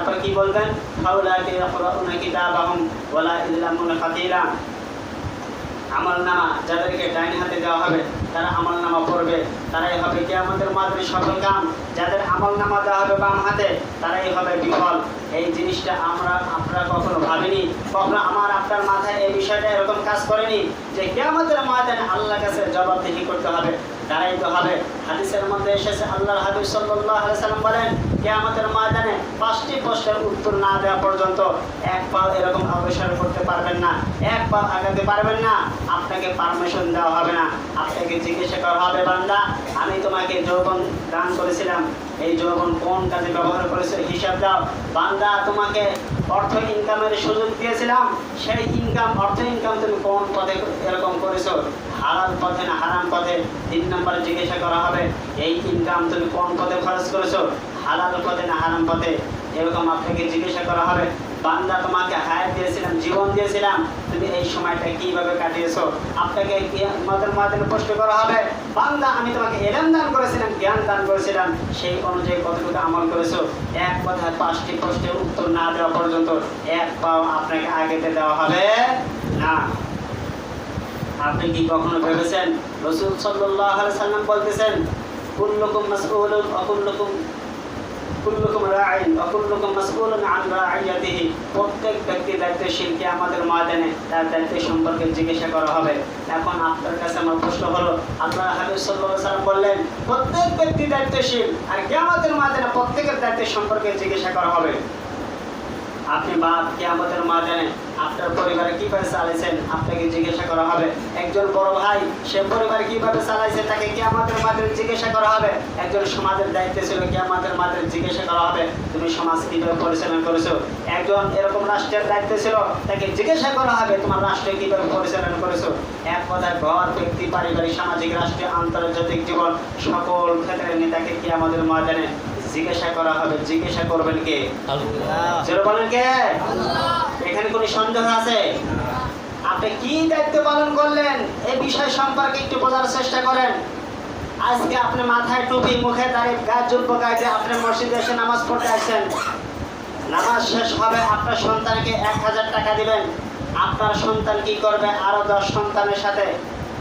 তারপর কি বলবেন ফাউলাকে ইয়াকরাউনা কিতাবাহুম ওয়ালা ইযলামুনা ফাতিলা আমল নামা যাদেরকে ডাইন হাতে দেওয়া হবে তারা আমল নামা পড়বে তারাই হবে কেয়ামতের মাধ্যমে সফল কাম যাদের আমল নামা দেওয়া হবে বাম হাতে তারাই হবে বিফল এই জিনিসটা আমরা আপনারা কখনো ভাবিনি কখনো আমার আপনার মাথায় এই বিষয়টা এরকম কাজ করেনি যে কেয়ামতের ময়দানে আল্লাহর কাছে জবাবদিহি করতে হবে তারাই তো হবে হাদিসের মধ্যে এসেছে আল্লাহর হাবিব আলাইহি সাল্লাম বলেন কেয়ামতের ময়দানে পাঁচটি প্রশ্নের উত্তর না দেওয়া পর্যন্ত এক পাল এরকম অগ্রসর করতে পারবেন না। এক পাল আগাতে পারবেন না। আপনাকে পারমিশন দেওয়া হবে না। আপনাকে জিজ্ঞাসা করা হবে, বান্দা, আমি তোমাকে যৌবন দান করেছিলাম। এই যৌবন কোন কাজে ব্যবহার করেছে? হিসাব দাও বান্দা, তোমাকে অর্থ ইনকামের সুযোগ দিয়েছিলাম। সেই ইনকাম অর্থ ইনকাম তুমি কোন পথে এরকম করেছ? হালাল পথে না হারাম পথে? তিন নম্বরে জিজ্ঞাসা করা হবে, এই ইনকাম তুমি কোন পথে খরচ করেছ? হালাল পথে না হারাম পথে? এরকম আপনাকে জিজ্ঞাসা করা হবে। বান্দা তোমাকে হায়াত দিয়েছিলাম, জীবন দিয়েছিলাম। তুমি এই সময়টা কীভাবে কাটিয়েছো? আপনাকে মদের মাধ্যমে প্রশ্ন করা হবে, বান্দা, আমি তোমাকে এলেম দান করেছিলাম, জ্ঞান দান করেছিলাম, সেই অনুযায়ী কতটুকু আমল করেছ? এক কথায় পাঁচটি প্রশ্নের উত্তর না দেওয়া পর্যন্ত এক পাও আপনাকে আগেতে দেওয়া হবে না। আপনি কি কখনো ভেবেছেন, রসুল সাল্লাহ সাল্লাম বলতেছেন, কুল্লুকুম মাসউলুন অকুল্লুকুম কুল্লুকুম রাইন অকুল্লুকুম মাসউলুন আন রাইয়াতিহি প্রত্যেক ব্যক্তি দায়িত্বশীল কি আমাদের ময়দানে তার দায়িত্ব সম্পর্কে জিজ্ঞাসা করা হবে। এখন আপনার কাছে আমার প্রশ্ন হলো আল্লাহ হাবিব সাল্লাল্লাহু সাল্লাম বললেন, প্রত্যেক ব্যক্তি দায়িত্বশীল আর কিয়ামতের ময়দানে প্রত্যেকের দায়িত্ব সম্পর্কে জিজ্ঞাসা করা হবে। আপনি বাপ কে আমাদের মাঝানে আপনার পরিবারে কীভাবে চালাইছেন, আপনাকে জিজ্ঞাসা করা হবে। একজন বড় ভাই, সে পরিবার কীভাবে চালাইছে, তাকে কে আমাদের মাঝে জিজ্ঞাসা করা হবে। একজন সমাজের দায়িত্বে ছিল কে আমাদের মাঝে জিজ্ঞাসা করা হবে, তুমি সমাজ কীভাবে পরিচালনা করেছ? একজন এরকম রাষ্ট্রের দায়িত্বে ছিল, তাকে জিজ্ঞাসা করা হবে, তোমার রাষ্ট্র কীভাবে পরিচালনা করেছ? এক কথায়, ঘর, ব্যক্তি, পারিবারিক, সামাজিক, রাষ্ট্রীয়, আন্তর্জাতিক জীবন, সকল ক্ষেত্রে নেতাকে কি আমাদের মাঝানে জিজ্ঞাসা করা হবে জিজ্ঞাসা করবেন কে? বলেন কে? এখানে কোনো সন্দেহ আছে? আপনি কি দায়িত্ব পালন করলেন? এই বিষয় সম্পর্কে একটু বোঝার চেষ্টা করেন। আজকে আপনি মাথায় টুপি মুখে দাঁড়িয়ে গাছ জুব্ব গাইতে আপনি মসজিদে এসে নামাজ পড়তে আসছেন। নামাজ শেষ হবে আপনার সন্তানকে এক হাজার টাকা দিবেন। আপনার সন্তান কি করবে? আরও দশ সন্তানের সাথে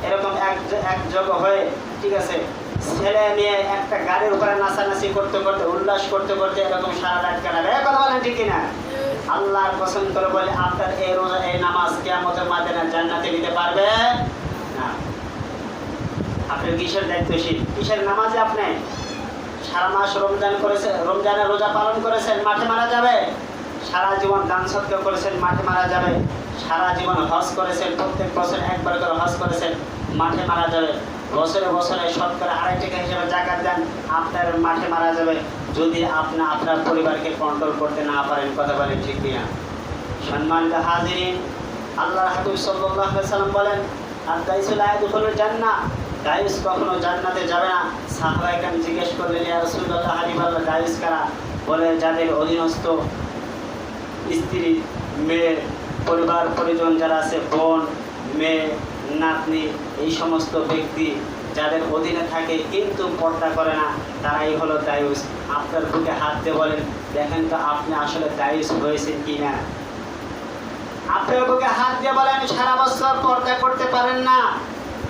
এরকম এক একযোগ হয়ে ঠিক আছে? ছেলে মেয়ে একটা গাড়ির উপরে নাচানাচি করতে করতে, উল্লাস করতে করতে এরকম সারা রাত কাটাবে কথা বলেন ঠিক কিনা? আল্লাহর পছন্দ করে বলে, আপনার এই রোজা, এই নামাজ কেমতের মাধ্যমে জান্নাতে দিতে পারবে না। আপনি কিসের দায়িত্বশীল কিসের নামাজে আপনি? সারা মাস রমজান করেছেন রমজানের রোজা পালন করেছেন, মাঠে মারা যাবে। সারা জীবন দান সত্য করেছেন, মাঠে মারা যাবে। সারা জীবন হজ করেছেন, প্রত্যেক বছর একবার করে হজ করেছেন, মাঠে মারা যাবে। বছরে বছরে শতকরা আড়াই টাকা হিসেবে জাকাত দেন, আপনার মাঠে মারা যাবে। যদি আপনি আপনার পরিবারকে কন্ট্রোল করতে না পারেন, কথা বলেন ঠিক কিনা? সম্মানিত হাজিরিন আল্লাহ আলাইহি সাল্লাম বলেন আর দাইসুল আয়াতুল জান্নাহ। দায়ুস কখনো জান্নাতে যাবে না। সাহাবায়ে কেন জিজ্ঞেস করলেন, ইয়া রাসূলুল্লাহ হাবিবাল্লাহ দায়ুস কারা? বলে, যাদের অধীনস্থ স্ত্রী মেয়ে পরিবার, পরিজন যারা আছে, বোন, মেয়ে নাতনি এই সমস্ত ব্যক্তি যাদের অধীনে থাকে কিন্তু পর্দা করে না, তারাই হলো দায়ুস। আপনার বুকে হাত দিয়ে বলেন, দেখেন তো আপনি আসলে দায়ুস হয়েছেন কি না আপনার বুকে হাত দিয়ে বলেন, সারা বছর পর্দা করতে পারেন না,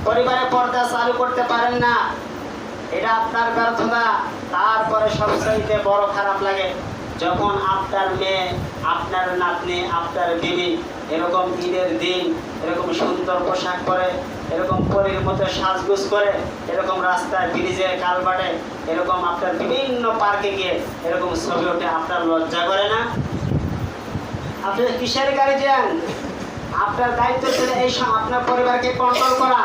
পরিবারে পর্দা চালু করতে পারেন না। এটা আপনার ব্যর্থতা। তারপরে সবচাইতে বড় খারাপ লাগে, যখন আপনার মেয়ে, আপনার নাতনি, আপনার বিবি এরকম ঈদের দিন, এরকম সুন্দর পোশাক পরে, এরকম পরীর মতো সাজগুজ করে, এরকম রাস্তায় ব্রিজে কালবাটে এরকম আপনার বিভিন্ন পার্কে গিয়ে এরকম ছবি ওঠে, আপনার লজ্জা করে না? আপনি কিসের গাড়ি যান আপনার দায়িত্ব ছিল এই আপনার পরিবারকে কন্ট্রোল করা।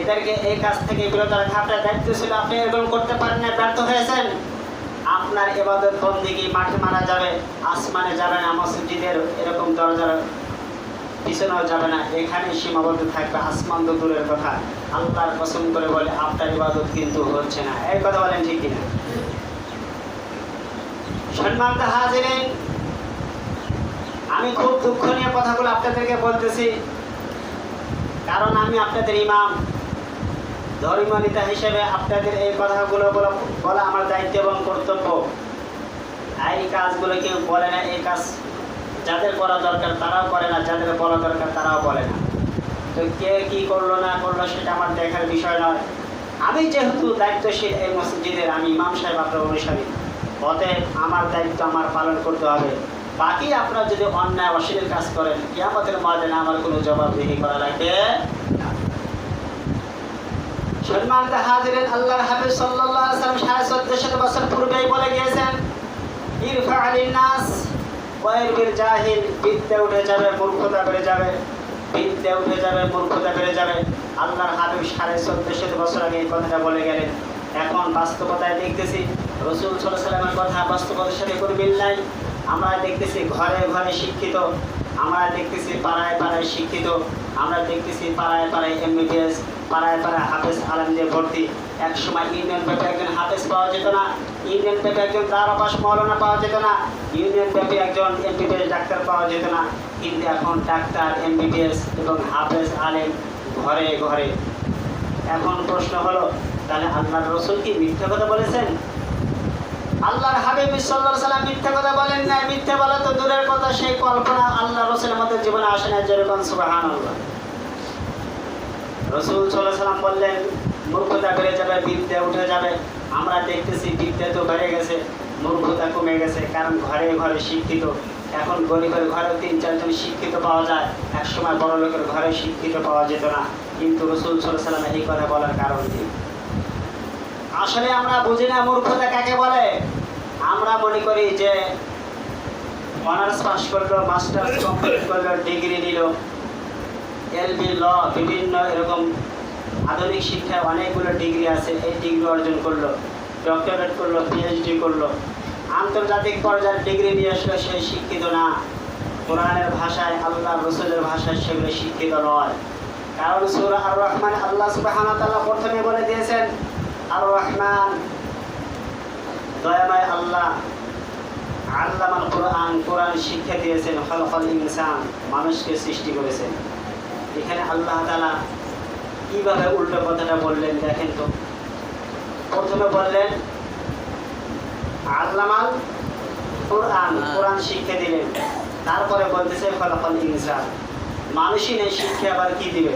এদেরকে এই কাজ থেকে বিরত রাখা, আপনার দায়িত্ব ছিল আপনি এরকম করতে পারেন না, ব্যর্থ হয়েছেন। আপনার এবাদত বন্দিগি মাঠে মারা যাবে, আসমানে যাবে না, মসজিদের এরকম দরজার পিছনেও যাবে না এখানে সীমাবদ্ধ থাকবে, আসমান তো দূরের কথা। আল্লাহর পছন্দ করে বলে, আপনার ইবাদত কিন্তু হচ্ছে না। এই কথা বলেন ঠিক কিনা? সম্মানিত হাজিরিন, আমি খুব দুঃখ নিয়ে কথাগুলো আপনাদেরকে বলতেছি। কারণ আমি আপনাদের ইমাম। ধর্মীয় নেতা হিসেবে আপনাদের এই কথাগুলো বলা আমার দায়িত্ব এবং কর্তব্য। আর এই কাজগুলো কেউ বলে না, এই কাজ যাদের করা দরকার তারাও করে না, যাদের বলা দরকার তারাও বলে না। তো কে কি করল, না করল, সেটা আমার দেখার বিষয় নয়। আমি যেহেতু দায়িত্বশীল এই মসজিদের, আমি ইমাম সাহেব, আপনার অনুসারী। অতএব আমার দায়িত্ব আমার পালন করতে হবে। বাকি আপনারা যদি অন্যায়, অশ্লীল কাজ করেন, কিয়ামতের মাঝে আমার কোনো জবাবদিহি করা লাগবে। সম্মানিত হাজিরেন আল্লাহর হাবিব সাল্লাল্লাহু আলাইহি ওয়াসাল্লাম সাড়ে চোদ্দশত বছর পূর্বেই বলে গিয়েছেন, ইরফা আলিন নাস ওয়াইরবিল জাহিল, বিদ্যে উঠে যাবে, মূর্খতা বেড়ে যাবে, বিদ্যে উঠে যাবে, মূর্খতা বেড়ে যাবে। আল্লাহর হাবিব সাড়ে চোদ্দশত বছর আগে এই কথাটা বলে গেলেন। এখন বাস্তবতায় দেখতেছি, রসুল সাল্লাহ কথা বাস্তবতার সাথে কোনো মিল নাই। আমরা দেখতেছি ঘরে ঘরে শিক্ষিত, আমরা দেখতেছি পাড়ায় পাড়ায় শিক্ষিত, আমরা দেখতেছি পাড়ায় পাড়ায় এমবিবিএস পাড়ায় পাড়ায় হাফেজ আলম ভর্তি। এক সময় ইউনিয়ন ব্যাপী একজন হাফেজ পাওয়া যেত না, ইউনিয়ন ব্যাপী একজন দারাবাস মৌলানা পাওয়া যেত না, ইউনিয়ন ব্যাপী একজন এমবিবিএস ডাক্তার পাওয়া যেত না। কিন্তু এখন ডাক্তার, এমবিবিএস এবং হাফেজ আলেম ঘরে ঘরে। এখন প্রশ্ন হলো, তাহলে আল্লাহ রসুল কি মিথ্যা কথা বলেছেন? আল্লাহর হাবিব আলাইহি সাল্লাম মিথ্যা কথা বলেন না মিথ্যা বলা তো দূরের কথা, সেই কল্পনা আল্লাহ রসুলের আমাদের জীবনে আসে না যেরকম সুবহানাল্লাহ। রসুল সাল্লাল্লাহু সাল্লাম বললেন, মূর্খতা বেড়ে যাবে, বিদ্যা উঠে যাবে। আমরা দেখতেছি বিদ্যা তো বেড়ে গেছে, মূর্খতা কমে গেছে, কারণ ঘরে ঘরে শিক্ষিত। এখন গরিবের ঘরেও তিন চারজন শিক্ষিত পাওয়া যায় এক সময় বড় লোকের ঘরে শিক্ষিত পাওয়া যেত না। কিন্তু রসুল সাল্লাল্লাহু সাল্লাম এই কথা বলার কারণ কি? আসলে আমরা বুঝি না মূর্খতা কাকে বলে। আমরা মনে করি যে, অনার্স পাস করল, মাস্টার্স কমপ্লিট করল, ডিগ্রি নিল এলবি ল, বিভিন্ন এরকম আধুনিক শিক্ষায় অনেকগুলো ডিগ্রি আছে, এই ডিগ্রি অর্জন করল ডক্টরেট করল পিএইচডি করল। আন্তর্জাতিক পর্যায়ের ডিগ্রি নিয়ে আসলে সে শিক্ষিত না। কোরআনের ভাষায় আল্লাহ রসুলের ভাষায় সেগুলো শিক্ষিত নয়। কারণ সুরা আর রহমান আল্লাহ সুবাহানা তাল্লাহ প্রথমে বলে দিয়েছেন আর রহমান দয়াময় আল্লাহ আল্লামান কোরআন কোরআন শিক্ষা দিয়েছেন ফলফল ইনসান, মানুষকে সৃষ্টি করেছেন। এখানে আল্লাহ তালা কীভাবে উল্টো কথাটা বললেন দেখেন তো। প্রথমে বললেন আল্লামাল কোরআন কোরআন শিক্ষা দিলেন। তারপরে বলতেছে ফলাফল ইনসান। মানুষই নেই শিক্ষা আবার কি দিবে?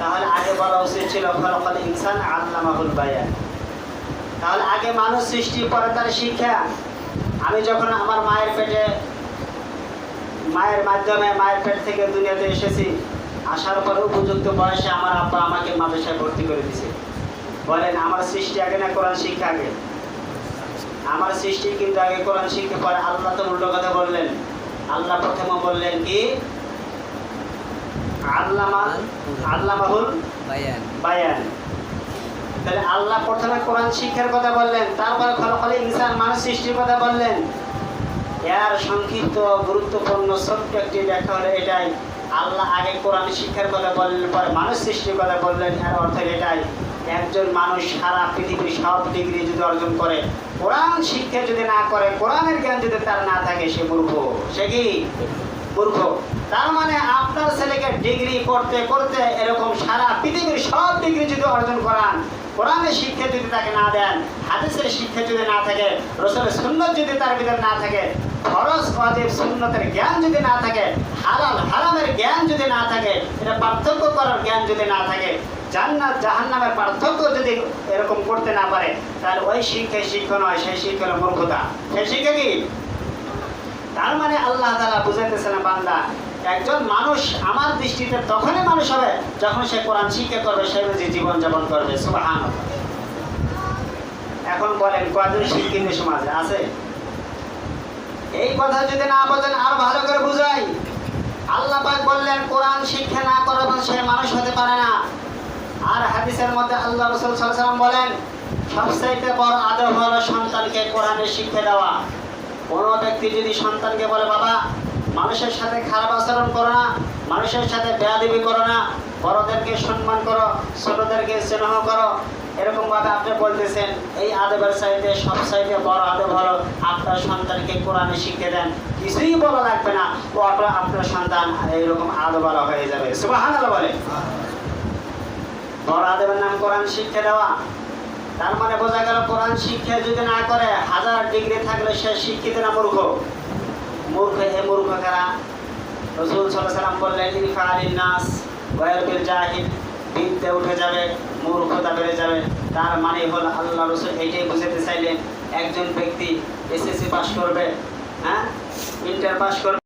তাহলে আগে বলা উচিত ছিল ফলাফল ইনসান আল্লামাহুল বায়ান। তাহলে আগে মানুষ সৃষ্টি পরে তার শিক্ষা। আমি যখন আমার মায়ের পেটে মায়ের মাধ্যমে মায়ের পেট থেকে দুনিয়াতে এসেছি আসার পরে উপযুক্ত বয়সে আমার আব্বা আমাকে মাদ্রাসায় ভর্তি করে দিছে বলেন আমার সৃষ্টি আগে না কোরআন শিক্ষা আগে? আমার সৃষ্টি কিন্তু আগে কোরআন শিক্ষা পরে আল্লাহ তো উল্টো কথা বললেন। আল্লাহ প্রথমে বললেন কি? আল্লামা আল্লামাহুল বায়ান। বায়ান। তাহলে আল্লাহ প্রথমে কোরআন শিক্ষার কথা বললেন তারপরে ফলাফলে ইনসান মানুষ সৃষ্টির কথা বললেন। এর সংক্ষিপ্ত গুরুত্বপূর্ণ ছোট্ট একটি ব্যাখ্যা হলো এটাই। আল্লাহ আগে কোরআন শিক্ষার কথা বললেন, পরে মানুষ সৃষ্টির কথা বললেন। এর অর্থ এটাই। একজন মানুষ সারা পৃথিবীর সব ডিগ্রি যদি অর্জন করে, কোরআন শিক্ষা যদি না করে, কোরআনের জ্ঞান যদি তার না থাকে, সে মূর্খ। সে কি? মূর্খ। তার মানে আপনার ছেলেকে ডিগ্রি করতে করতে এরকম সারা পৃথিবীর সব ডিগ্রি যদি অর্জন করান, কোরআনের শিক্ষা যদি তাকে না দেন, হাদিসের শিক্ষা যদি না থাকে, রসুলের সুন্নত যদি তার ভিতরে না থাকে ফরজ ওয়াজিব সুন্নতের জ্ঞান যদি না থাকে, হালাল হারামের জ্ঞান যদি না থাকে, এটা পার্থক্য করার জ্ঞান যদি না থাকে, জান্নাত, জাহান্নামের পার্থক্য যদি এরকম করতে না পারে, তাহলে ওই শিক্ষায় শিক্ষা নয়, সেই শিক্ষা মূর্খতা। সেই শিক্ষা কি? তার মানে আল্লাহ তালা বুঝাইতেছে না, বান্দা, একজন মানুষ আমার দৃষ্টিতে তখনই মানুষ হবে যখন সে কোরআন শিক্ষা করবে, সে বুঝি জীবন যাপন করবে। সুবাহান এখন বলেন, কয়জন শিক্ষিত সমাজে আছে? এই কথা যদি না বলেন, আর ভালো করে বুঝাই। আল্লাহ পাক বললেন, কোরআন শিক্ষা না করবেন সে মানুষ হতে পারে না। আর হাদিসের মধ্যে আল্লাহ রসুল বলেন, সবচাইতে বড় আদর হলো সন্তানকে কোরআনের শিক্ষা দেওয়া। কোনো ব্যক্তি যদি সন্তানকে বলে, বাবা, মানুষের সাথে খারাপ আচরণ করো না, মানুষের সাথে বেয়াদিবি করো না বড়দেরকে সম্মান করো, ছোটদেরকে স্নেহ করো। এরকম ভাবে আপনি বলতেছেন, এই আদবের সাইডে সব সাইডে বড় আদব হলো আপনার সন্তানকে কোরআনে শিখে দেন। কিছুই বলা লাগবে না ও আপনার আপনার সন্তান এইরকম আদবালা হয়ে যাবে। সুবাহান বলে বড় আদবের নাম কোরআন শিক্ষা দেওয়া। তার মানে বোঝা গেল, কোরআন শিক্ষা যদি না করে, হাজার ডিগ্রি থাকলে সে শিক্ষিত না মূর্খ? মূর্খ হে মূর্খ কারা? রসুল সাল্লাহ সাল্লাম বললেন ইনফা আলিন নাস। গয়ের জাহিদ বিদ্যে উঠে যাবে, মূর্খতা বেড়ে যাবে। তার মানে হল আল্লাহ রসুল এটাই বুঝাতে চাইলেন, একজন ব্যক্তি এসএসসি পাশ করবে হ্যাঁ? ইন্টার পাশ করবে।